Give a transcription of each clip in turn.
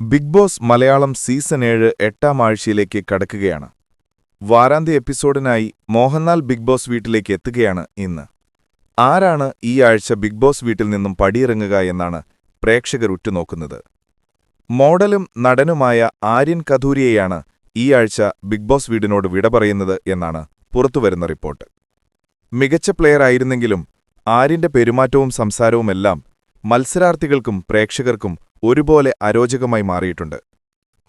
Big boss Malayalam season ഏഴ് എട്ടാം ആഴ്ചയിലേക്ക് കടക്കുകയാണ്. വാരാന്ത്യ എപ്പിസോഡിനായി മോഹൻലാൽ ബിഗ് ബോസ് വീട്ടിലേക്ക് എത്തുകയാണ് ഇന്ന്. ആരാണ് ഈ ആഴ്ച ബിഗ് ബോസ് വീട്ടിൽ നിന്നും പടിയിറങ്ങുക എന്നാണ് പ്രേക്ഷകർ ഉറ്റുനോക്കുന്നത്. മോഡലും നടനുമായ ആര്യൻ കഥൂരിയെയാണ് ഈ ആഴ്ച ബിഗ് ബോസ് വീടിനോട് വിട പറയുന്നത് എന്നാണ് പുറത്തുവരുന്ന റിപ്പോർട്ട്. മികച്ച പ്ലെയർ ആയിരുന്നെങ്കിലും ആര്യന്റെ പെരുമാറ്റവും സംസാരവുമെല്ലാം മത്സരാർത്ഥികൾക്കും പ്രേക്ഷകർക്കും ഒരുപോലെ അരോചകമായി മാറിയിട്ടുണ്ട്.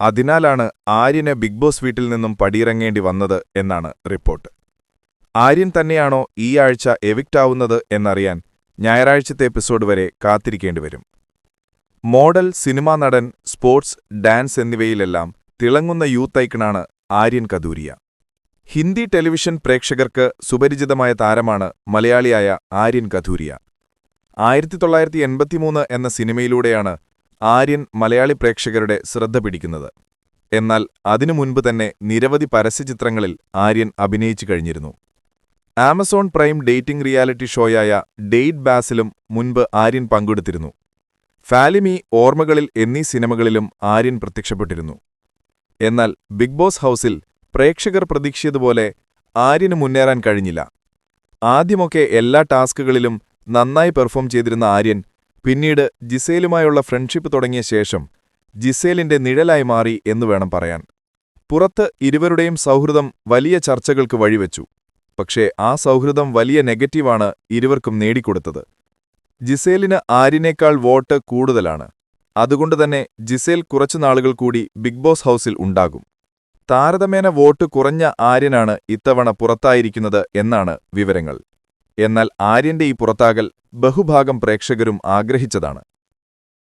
അതിനാലാണ് ആര്യന് ബിഗ് ബോസ് വീട്ടിൽ നിന്നും പടിയിറങ്ങേണ്ടി വന്നത് എന്നാണ് റിപ്പോർട്ട്. ആര്യൻ തന്നെയാണോ ഈ ആഴ്ച എവിക്റ്റാവുന്നത് എന്നറിയാൻ ഞായറാഴ്ചത്തെ എപ്പിസോഡ് വരെ കാത്തിരിക്കേണ്ടി വരും. മോഡൽ സിനിമാ നടൻ സ്പോർട്സ് ഡാൻസ് എന്നിവയിലെല്ലാം തിളങ്ങുന്ന യൂത്ത് ഐക്കണാണ് ആര്യൻ കദൂരിയ ഹിന്ദി ടെലിവിഷൻ പ്രേക്ഷകർക്ക് സുപരിചിതമായ താരമാണ് മലയാളിയായ ആര്യൻ കഥൂരിയ ആയിരത്തി തൊള്ളായിരത്തി എൺപത്തിമൂന്ന് എന്ന സിനിമയിലൂടെയാണ് ആര്യൻ മലയാളി പ്രേക്ഷകരുടെ ശ്രദ്ധ പിടിക്കുന്നത്. എന്നാൽ അതിനു മുൻപ് തന്നെ നിരവധി പരസ്യചിത്രങ്ങളിൽ ആര്യൻ അഭിനയിച്ചു കഴിഞ്ഞിരുന്നു. ആമസോൺ പ്രൈം ഡേറ്റിംഗ് റിയാലിറ്റി ഷോയായ ഡെയ്റ്റ് ബാസിലും മുൻപ് ആര്യൻ പങ്കെടുത്തിരുന്നു. ഫാലിമി ഓർമ്മകളിൽ എന്നീ സിനിമകളിലും ആര്യൻ പ്രത്യക്ഷപ്പെട്ടിരുന്നു. എന്നാൽ ബിഗ് ബോസ് ഹൗസിൽ പ്രേക്ഷകർ പ്രതീക്ഷിച്ചതുപോലെ ആര്യന് മുന്നേറാൻ കഴിഞ്ഞില്ല. ആദ്യമൊക്കെ എല്ലാ ടാസ്കുകളിലും നന്നായി പെർഫോം ചെയ്തിരുന്ന ആര്യൻ പിന്നീട് ജിസേലുമായുള്ള ഫ്രണ്ട്ഷിപ്പ് തുടങ്ങിയ ശേഷം ജിസേലിന്റെ നിഴലായി മാറി എന്നു വേണം പറയാൻ. പുറത്ത് ഇരുവരുടെയും സൗഹൃദം വലിയ ചർച്ചകൾക്ക് വഴിവെച്ചു. പക്ഷേ ആ സൗഹൃദം വലിയ നെഗറ്റീവാണ് ഇരുവർക്കും നേടിക്കൊടുത്തത്. ജിസേലിന് ആരിനേക്കാൾ വോട്ട് കൂടുതലാണ്. അതുകൊണ്ടുതന്നെ ജിസേൽ കുറച്ചു നാളുകൾ കൂടി ബിഗ് ബോസ് ഹൗസിൽ ഉണ്ടാകും. താരതമ്യേന വോട്ട് കുറഞ്ഞ ആര്യനാണ് ഇത്തവണ പുറത്തായിരിക്കുന്നത് എന്നാണ് വിവരങ്ങൾ. എന്നാൽ ആര്യന്റെ ഈ പുറത്താകൽ ബഹുഭാഗം പ്രേക്ഷകരും ആഗ്രഹിച്ചതാണ്.